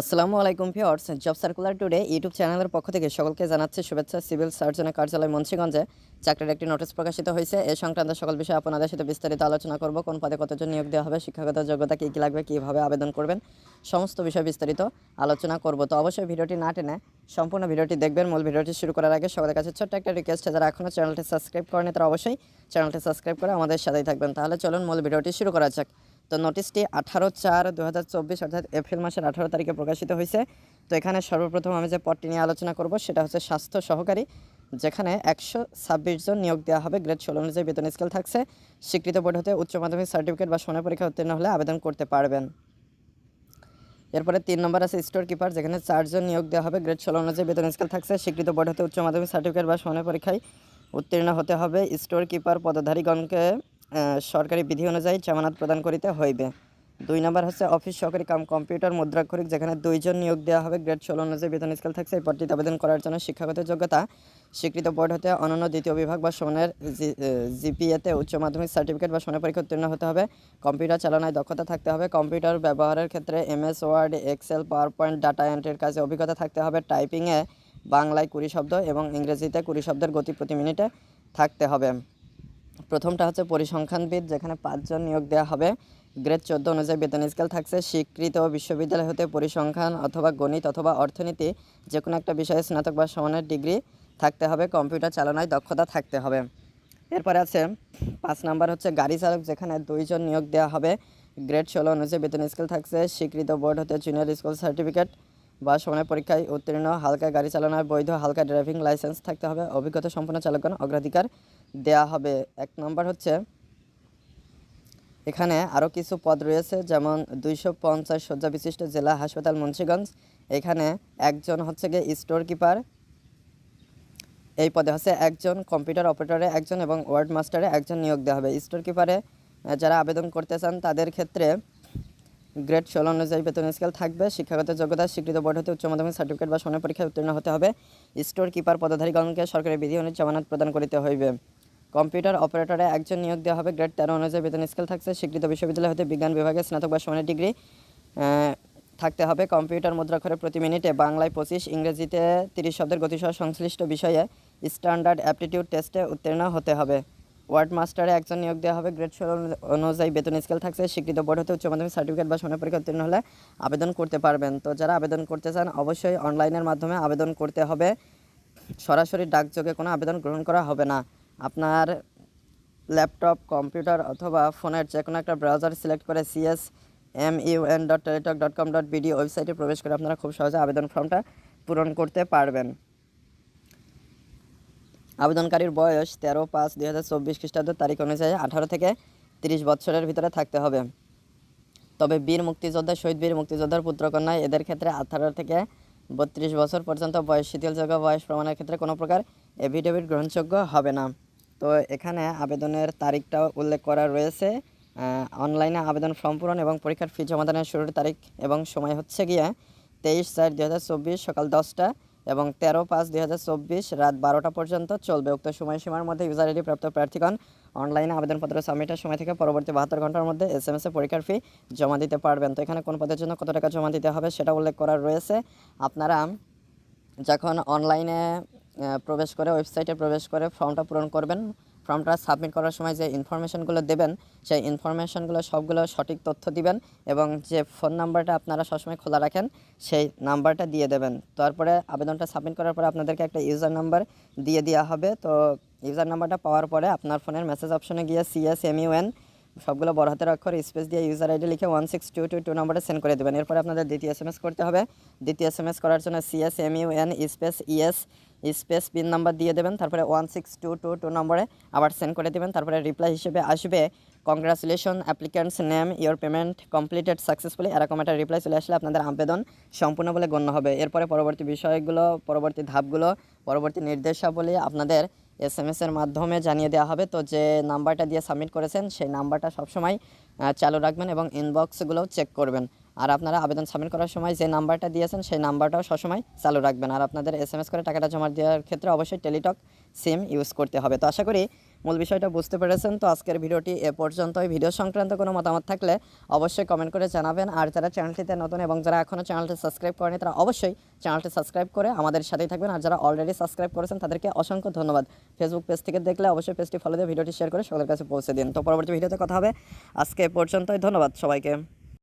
আসসালামু আলাইকুম viewers, job circular today YouTube চ্যানেলের পক্ষ থেকে সকলকে জানাচ্ছে শুভেচ্ছা। সিভিল সার্জনের কার্যালয় মুন্সিগঞ্জে চাকরির একটি নোটিশ প্রকাশিত হয়েছে। এ সংক্রান্ত সকল বিষয়ে আপনাদের সাথে বিস্তারিত আলোচনা করব, কোন পদে কতজন নিয়োগ দেওয়া হবে, শিক্ষাগত যোগ্যতা কী কী লাগবে, কীভাবে আবেদন করবেন, সমস্ত বিষয়ে বিস্তারিত আলোচনা করব। তো অবশ্যই ভিডিওটি না টেনে সম্পূর্ণ ভিডিওটি দেখবেন। মূল ভিডিওটি শুরু করার আগে সকলের কাছে ছোট্ট একটা রিকোয়েস্ট যারা এখনও চ্যানেলটি সাবস্ক্রাইব করেনি তারা অবশ্যই চ্যানেলটি সাবস্ক্রাইব করে আমাদের সাথেই থাকবেন। তাহলে চলুন মূল ভিডিওটি শুরু করা যাক। তো নোটিশটি আঠারো চার দু অর্থাৎ এপ্রিল মাসের আঠারো তারিখে প্রকাশিত হয়েছে। তো এখানে সর্বপ্রথম আমি যে পদটি নিয়ে আলোচনা করব, সেটা হচ্ছে স্বাস্থ্য সহকারী, যেখানে একশো ছাব্বিশ জন নিয়োগ দেওয়া হবে। গ্রেড ষোলো অনুযায়ী বেতন স্কেল থাকছে। স্বীকৃত বোর্ড হতে উচ্চ মাধ্যমিক সার্টিফিকেট বা সোনা পরীক্ষা উত্তীর্ণ হলে আবেদন করতে পারবেন। এরপরে তিন নম্বর আছে স্টোর কিপার যেখানে চারজন নিয়োগ দেওয়া হবে। গ্রেড ষোলো অনুযায়ী বেতন স্কেল থাকছে। স্বীকৃত বোর্ড হতে উচ্চ মাধ্যমিক সার্টিফিকেট বা সোনা পরীক্ষায় উত্তীর্ণ হতে হবে। স্টোর কিপার পদধারীগণকে সরকারি বিধি অনুযায়ী জামানত প্রদান করিতে হইবে। দুই নম্বর হচ্ছে অফিস সহকারী কাম কম্পিউটার মুদ্রাক্ষরিক, যেখানে দুইজন নিয়োগ দেওয়া হবে। গ্রেড ষোলো অনুযায়ী বেতন স্কেল থাকছে। এই পদটিতে আবেদন করার জন্য শিক্ষাগত যোগ্যতা। স্বীকৃত বোর্ড হতে অনন্য দ্বিতীয় বিভাগ বা সমানের জিপিএতে উচ্চ মাধ্যমিক সার্টিফিকেট বা সোনা পরীক্ষা উত্তীর্ণ হতে হবে। কম্পিউটার চালনায় দক্ষতা থাকতে হবে। কম্পিউটার ব্যবহারের ক্ষেত্রে MS, word, excel PowerPoint data এন্ট্রির কাজে অভিজ্ঞতা থাকতে হবে। টাইপিংয়ে বাংলায় কুড়ি শব্দ এবং ইংরেজিতে কুড়ি শব্দের গতি প্রতি মিনিটে থাকতে হবে। প্রথমটা হচ্ছে পরিসংখ্যানবিদ, যেখানে পাঁচজন নিয়োগ দেওয়া হবে। গ্রেড চোদ্দ অনুযায়ী বেতন স্কেল থাকছে। স্বীকৃত বিশ্ববিদ্যালয় হতে পরিসংখ্যান অথবা গণিত অথবা অর্থনীতি যে কোনো একটা বিষয়ে স্নাতক বা সমানের ডিগ্রি থাকতে হবে। কম্পিউটার চালনায় দক্ষতা থাকতে হবে। এরপরে আছে পাঁচ নাম্বার হচ্ছে গাড়ি চালক, যেখানে দুইজন নিয়োগ দেওয়া হবে। গ্রেড ষোলো অনুযায়ী বেতন স্কেল থাকছে। স্বীকৃত বোর্ড হতে জুনিয়র স্কুল সার্টিফিকেট বা সময় পরীক্ষায় উত্তীর্ণ। হালকা গাড়ি চালানোর বৈধ, হালকা ড্রাইভিং লাইসেন্স থাকতে হবে। অভিজ্ঞতা সম্পন্ন চালকগণ অগ্রাধিকার দেওয়া হবে। এক নম্বর হচ্ছে, এখানে আরও কিছু পদ রয়েছে, যেমন দুইশো পঞ্চাশ শয্যা বিশিষ্ট জেলা হাসপাতাল মুন্সিগঞ্জ। এখানে একজন হচ্ছে গিয়ে স্টোর কিপার এই পদে হচ্ছে একজন কম্পিউটার অপারেটরে একজন এবং ওয়ার্ড মাস্টারে একজন নিয়োগ দেওয়া হবে। স্টোর কিপারে যারা আবেদন করতে চান, তাদের ক্ষেত্রে গ্রেড ষোলো অনুযায়ী বেতন স্কেল থাকবে। শিক্ষাগত যোগ্যতা, স্বীকৃত বোর্ড হতে উচ্চ মাধ্যমিক সার্টিফিকেট বা সোনা পরীক্ষায় উত্তীর্ণ হতে হবে। স্টোর কিপার পদধারীগণকে সরকারি বিধি অনুযায়ী জামানত প্রদান করিতে হইবে। কম্পিউটার অপারেটরে একজন নিয়োগ দেওয়া হবে। গ্রেড তেরো অনুযায়ী বেতন স্কেল থাকছে। স্বীকৃত বিশ্ববিদ্যালয় হতে বিজ্ঞান বিভাগে স্নাতক বা সমানের ডিগ্রি থাকতে হবে। কম্পিউটার মুদ্রাক্ষরে প্রতি মিনিটে বাংলায় পঁচিশ, ইংরেজিতে তিরিশ শব্দের গতিসহ সংশ্লিষ্ট বিষয়ে স্ট্যান্ডার্ড অ্যাপটিটিউড টেস্টে উত্তীর্ণ হতে হবে। ওয়ার্ড মাস্টারে একজন নিয়োগ দেওয়া হবে। গ্রেড ষোলো অনুযায়ী বেতন স্কেল থাকছে। স্বীকৃত বোর্ড হতে উচ্চ মাধ্যমিক সার্টিফিকেট বা সোনা পরীক্ষা উত্তীর্ণ হলে আবেদন করতে পারবেন। তো যারা আবেদন করতে চান, অবশ্যই অনলাইনের মাধ্যমে আবেদন করতে হবে। সরাসরি ডাকযোগে কোনো আবেদন গ্রহণ করা হবে না। আপনার ল্যাপটপ, কম্পিউটার অথবা ফোনের যে কোনো একটা ব্রাউজার সিলেক্ট করে CS M UN dot Teletalk dot com dot BD ওয়েবসাইটে প্রবেশ করে আপনারা খুব সহজে আবেদন ফর্মটা পূরণ করতে পারবেন। আবেদনকারীর বয়স তেরো পাঁচ দুই হাজার চব্বিশ খ্রিস্টাব্দ তারিখ অনুযায়ী আঠারো থেকে তিরিশ বছরের ভিতরে থাকতে হবে। তবে বীর মুক্তিযোদ্ধা, শহীদ বীর মুক্তিযোদ্ধার পুত্রকন্যা, এদের ক্ষেত্রে আঠারো থেকে বত্রিশ বছর পর্যন্ত বয়স শিথিলযোগ্য বয়স প্রমাণের ক্ষেত্রে কোনো প্রকার এভিডেভিট গ্রহণযোগ্য হবে না। তো এখানে আবেদনের তারিখটাও উল্লেখ করা রয়েছে। অনলাইনে আবেদন ফর্ম পূরণ এবং পরীক্ষার ফি জমাদানের শুরুর তারিখ এবং সময় হচ্ছে গিয়ে তেইশ চার দুই সকাল দশটা এবং তেরো পাঁচ দুই রাত বারোটা পর্যন্ত চলবে। উক্ত সময়সীমার মধ্যে ইউজার আইডি প্রাপ্ত প্রার্থীগণ অনলাইনে আবেদনপত্র সাবমিটের সময় থেকে পরবর্তী বাহাত্তর ঘণ্টার মধ্যে এস এম এস এ পরীক্ষার ফি জমা দিতে পারবেন। তো এখানে কোন পদের জন্য কত টাকা জমা দিতে হবে সেটা উল্লেখ করা রয়েছে। আপনারা যখন অনলাইনে প্রবেশ করে, ওয়েবসাইটে প্রবেশ করে ফর্মটা পূরণ করবেন। ফর্মটা সাবমিট করার সময় যে ইনফরমেশনগুলো দেবেন, সেই ইনফরমেশনগুলো সবগুলো সঠিক তথ্য দিবেন এবং যে ফোন নাম্বারটা আপনারা সবসময় খোলা রাখেন, সেই নাম্বারটা দিয়ে দেবেন। তারপরে আবেদনটা সাবমিট করার পরে আপনাদেরকে একটা ইউজার নাম্বার দিয়ে দেওয়া হবে। তো ইউজার নাম্বারটা পাওয়ার পরে আপনার ফোনের মেসেজ অপশনে গিয়ে সিএস এমইউএন সবগুলো বড় হাতের অক্ষর স্পেস দিয়ে ইউজার আইডি লিখে one six two two two নম্বরে সেন্ড করে দেবেন। এরপরে আপনাদের দ্বিতীয় এস এম এস করতে হবে। দ্বিতীয় এস এম এস করার জন্য CS M U N space ES space PIN number দিয়ে দেবেন, তারপরে one six two two two নম্বরে আবার সেন্ড করে দেবেন, তারপরে রিপ্লাই হিসেবে আসবে congratulation applicants name your payment completed successfully এরকম একটা রিপ্লাই চলে আসলে আপনাদের আবেদন সম্পূর্ণ বলে গণ্য হবে। এরপরে পরবর্তী বিষয়গুলো, পরবর্তী ধাপগুলো, পরবর্তী নির্দেশাবলী আপনাদের এস এম এর মাধ্যমে জানিয়ে দেওয়া হবে। তো যে নাম্বারটা দিয়ে সাবমিট করেছেন, সেই নাম্বারটা সবসময় চালু রাখবেন এবং ইনবক্সগুলোও চেক করবেন। আর আপনারা আবেদন সাবমিট করার সময় যে নাম্বারটা দিয়েছেন সেই নাম্বারটাও সবসময় চালু রাখবেন। আর আপনাদের এস করে টাকাটা জমা দেওয়ার ক্ষেত্রে অবশ্যই টেলিটক সিম ইউজ করতে হবে। তো আশা করি মূল বিষয়টা বুঝতে পেরেছেন। তো আজকের ভিডিওটি এ পর্যন্তই। ভিডিও সংক্রান্ত কোনো মতামত থাকলে অবশ্যই কমেন্ট করে জানাবেন। আর যারা চ্যানেলটিতে নতুন এবং যারা এখনও চ্যানেলটি সাবস্ক্রাইব করেনি, তারা অবশ্যই চ্যানেলটি সাবস্ক্রাইব করে আমাদের সাথেই থাকবেন। আর যারা অলরেডি সাবস্ক্রাইব করেছেন, তাদেরকে অসংখ্য ধন্যবাদ। ফেসবুক পেজ থেকে দেখলে অবশ্যই পেজটি ফলো দিয়ে ভিডিওটি শেয়ার করে সকলের কাছে পৌঁছে দিন। তো পরবর্তী ভিডিওতে কথা হবে। আজকে এ পর্যন্তই। ধন্যবাদ সবাইকে।